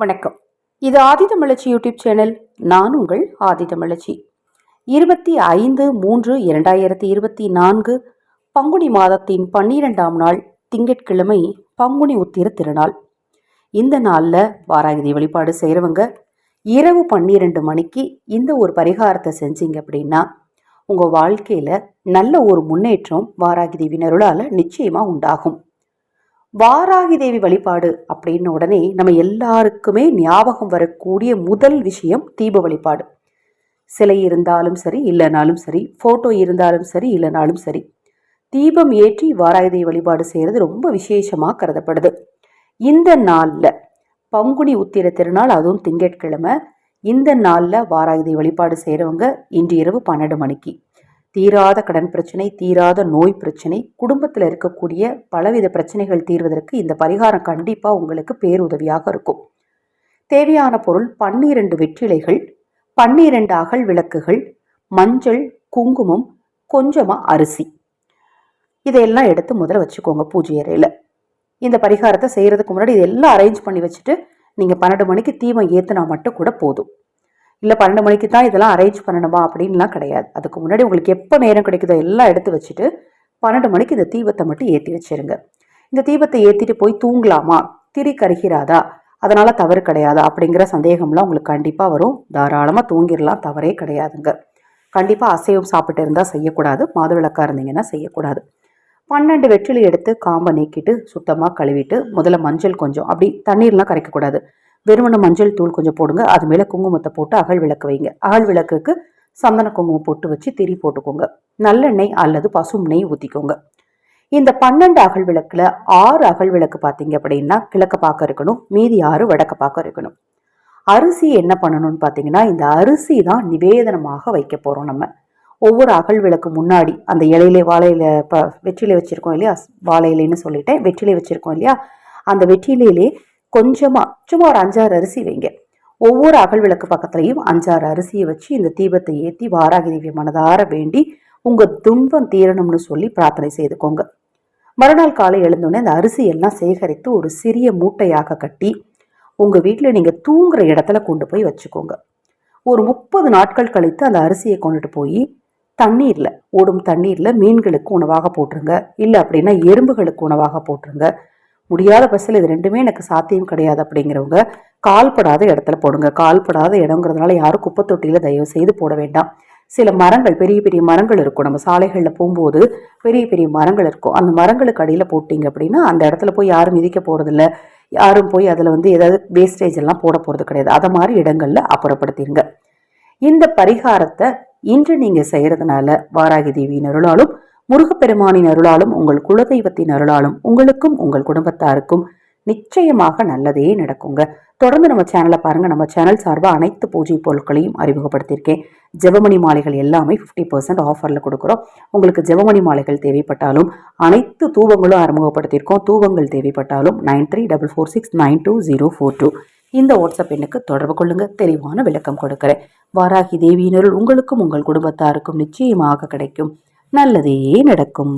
வணக்கம். இது ஆதிதமிழச்சி YouTube channel. நான் உங்கள் ஆதிதமிழச்சி இருபத்தி ஐந்து மூன்று இரண்டாயிரத்தி இருபத்தி நான்கு பங்குனி மாதத்தின் பன்னிரெண்டாம் நாள் திங்கட்கிழமை பங்குனி உத்திர திருநாள். இந்த நாளில் வாராகிதி வழிபாடு செய்கிறவங்க இரவு பன்னிரெண்டு மணிக்கு இந்த ஒரு பரிகாரத்தை செஞ்சீங்க அப்படின்னா உங்கள் வாழ்க்கையில் நல்ல ஒரு முன்னேற்றம் வாராகிதி வினருளால் நிச்சயமாக உண்டாகும். வாராகி தேவி வழிபாடு அப்படின்ன உடனே நம்ம எல்லாருக்குமே ஞாபகம் வரக்கூடிய முதல் விஷயம் தீப வழிபாடு. சிலை இருந்தாலும் சரி இல்லைனாலும் சரி ஃபோட்டோ இருந்தாலும் சரி இல்லைனாலும் சரி. தீபம் ஏற்றி வாராகி தேவி வழிபாடு செய்கிறது ரொம்ப விசேஷமாக கருதப்படுது. இந்த நாளில் பங்குனி உத்திர திருநாள் அதுவும் திங்கட்கிழமை. இந்த நாளில் வாராகி தேவி வழிபாடு செய்கிறவங்க இன்று இரவு பன்னெண்டு மணிக்கு. தீராத கடன் பிரச்சனை தீராத நோய் பிரச்சனை குடும்பத்தில் இருக்கக்கூடிய பலவித பிரச்சனைகள் தீர்வதற்கு இந்த பரிகாரம் கண்டிப்பாக உங்களுக்கு பேருதவியாக இருக்கும். தேவையான பொருள் பன்னிரண்டு வெற்றிலைகள் பன்னிரண்டு அகல் விளக்குகள் மஞ்சள் குங்குமம் கொஞ்சமாக அரிசி. இதையெல்லாம் எடுத்து முதல்ல வச்சுக்கோங்க பூஜை அறையில். இந்த பரிகாரத்தை செய்கிறதுக்கு முன்னாடி இதெல்லாம் அரேஞ்ச் பண்ணி வச்சுட்டு நீங்கள் பன்னெண்டு மணிக்கு தீபம் ஏற்றுனா மட்டும் கூட போதும். இல்லை பன்னெண்டு மணிக்கு தான் இதெல்லாம் அரேஞ்ச் பண்ணணுமா அப்படின்லாம் கிடையாது. அதுக்கு முன்னாடி உங்களுக்கு எப்போ நேரம் கிடைக்குதோ எல்லாம் எடுத்து வச்சுட்டு பன்னெண்டு மணிக்கு இந்த தீபத்தை மட்டும் ஏற்றி வச்சிருங்க. இந்த தீபத்தை ஏற்றிட்டு போய் தூங்கலாமா? திரி கருகிறாதா? அதனால் தவறு கிடையாதா? அப்படிங்கிற சந்தேகம்லாம் உங்களுக்கு கண்டிப்பாக வரும். தாராளமாக தூங்கிடலாம் தவறே கிடையாதுங்க. கண்டிப்பாக அசைவம் சாப்பிட்டு இருந்தால் செய்யக்கூடாது. மாதுவிளக்காக இருந்தீங்கன்னா செய்யக்கூடாது. பன்னெண்டு வெற்றிலை எடுத்து காம்பை நீக்கிட்டு சுத்தமாக கழுவிட்டு முதல்ல மஞ்சள் கொஞ்சம் அப்படி தண்ணீர்லாம் கரைக்கக்கூடாது. வெறுமன மஞ்சள் தூள் கொஞ்சம் போடுங்க. அது மேலே குங்குமத்தை போட்டு அகல் விளக்கு வைங்க. அகல் விளக்குக்கு சந்தன குங்குமம் போட்டு வச்சு திரி போட்டுக்கோங்க. நல்லெண்ணெய் அல்லது பசும் நெய் ஊற்றிக்கோங்க இந்த பன்னெண்டு அகல் விளக்கில் ஆறு அகல் விளக்கு பார்த்தீங்க அப்படின்னா கிழக்க பார்க்க இருக்கணும். மீதி ஆறு வடக்க பார்க்க இருக்கணும். அரிசி என்ன பண்ணணும்னு பார்த்தீங்கன்னா இந்த அரிசி தான் நிவேதனமாக வைக்க போகிறோம் நம்ம. ஒவ்வொரு அகல் விளக்கு முன்னாடி அந்த இலையிலே வாழையில இப்போ வெற்றிலை வச்சுருக்கோம் இல்லையா? வாழை இலைன்னு சொல்லிட்டேன் வெற்றிலை வச்சுருக்கோம் இல்லையா? அந்த வெற்றிலையிலே கொஞ்சமாக சும்மா ஒரு அஞ்சாறு அரிசி வைங்க. ஒவ்வொரு அகல் விளக்கு பக்கத்துலையும் அஞ்சாறு அரிசியை வச்சு இந்த தீபத்தை ஏற்றி வாராகி தேவி மனதார வேண்டி உங்கள் துன்பம் தீரணும்னு சொல்லி பிரார்த்தனை செய்துக்கோங்க. மறுநாள் காலை எழுந்தோடனே அந்த அரிசி எல்லாம் சேகரித்து ஒரு சிறிய மூட்டையாக கட்டி உங்கள் வீட்டில் நீங்கள் தூங்குற இடத்துல கொண்டு போய் வச்சுக்கோங்க. ஒரு முப்பது நாட்கள் கழித்து அந்த அரிசியை கொண்டுட்டு போய் தண்ணீரில் ஓடும் தண்ணீரில் மீன்களுக்கு உணவாக போட்டுருங்க. இல்லை அப்படின்னா எறும்புகளுக்கு உணவாக போட்டுருங்க. முடியாத பஸ்ஸில் இது ரெண்டுமே எனக்கு சாத்தியம் கிடையாது அப்படிங்கிறவங்க கால்படாத இடத்துல போடுங்க. கால்படாத இடங்கிறதுனால யாரும் குப்பை தொட்டியில் தயவு செய்து போட வேண்டாம். சில மரங்கள் பெரிய பெரிய மரங்கள் இருக்கும். நம்ம சாலைகளில் போகும்போது பெரிய பெரிய மரங்கள் இருக்கும். அந்த மரங்களுக்கு அடியில் போட்டிங்க அப்படின்னா அந்த இடத்துல போய் யாரும் மிதிக்க போகிறதில்ல யாரும் போய் அதில் வந்து ஏதாவது வேஸ்டேஜ் எல்லாம் போட போகிறது கிடையாது. அதை மாதிரி இடங்களில் அப்புறப்படுத்திடுங்க இந்த பரிகாரத்தை இன்று நீங்கள் செய்கிறதுனால வாராகி தேவியினருளாலும் முருகப்பெருமானின் அருளாலும் உங்கள் குலதெய்வத்தின் அருளாலும் உங்களுக்கும் உங்கள் குடும்பத்தாருக்கும் நிச்சயமாக நல்லதே நடக்குங்க. தொடர்ந்து நம்ம சேனலை பாருங்க. நம்ம சேனல் சார்பாக அனைத்து பூஜை பொருட்களையும் அறிமுகப்படுத்தியிருக்கேன். ஜெபமணி மாலைகள் எல்லாமே ஃபிஃப்டி பர்சன்ட் ஆஃபரில் கொடுக்குறோம். உங்களுக்கு ஜெபமணி மாலைகள் தேவைப்பட்டாலும் அனைத்து தூவங்களும் அறிமுகப்படுத்தியிருக்கோம். தூவங்கள் தேவைப்பட்டாலும் nine three double four six nine two zero four two இந்த வாட்ஸ்அப் எண்ணுக்கு தொடர்பு கொள்ளுங்க. தெளிவான விளக்கம் கொடுக்குறேன். வாராகி தேவியினருள் உங்களுக்கும் உங்கள் குடும்பத்தாருக்கும் நிச்சயமாக கிடைக்கும். நல்லதே நடக்கும்.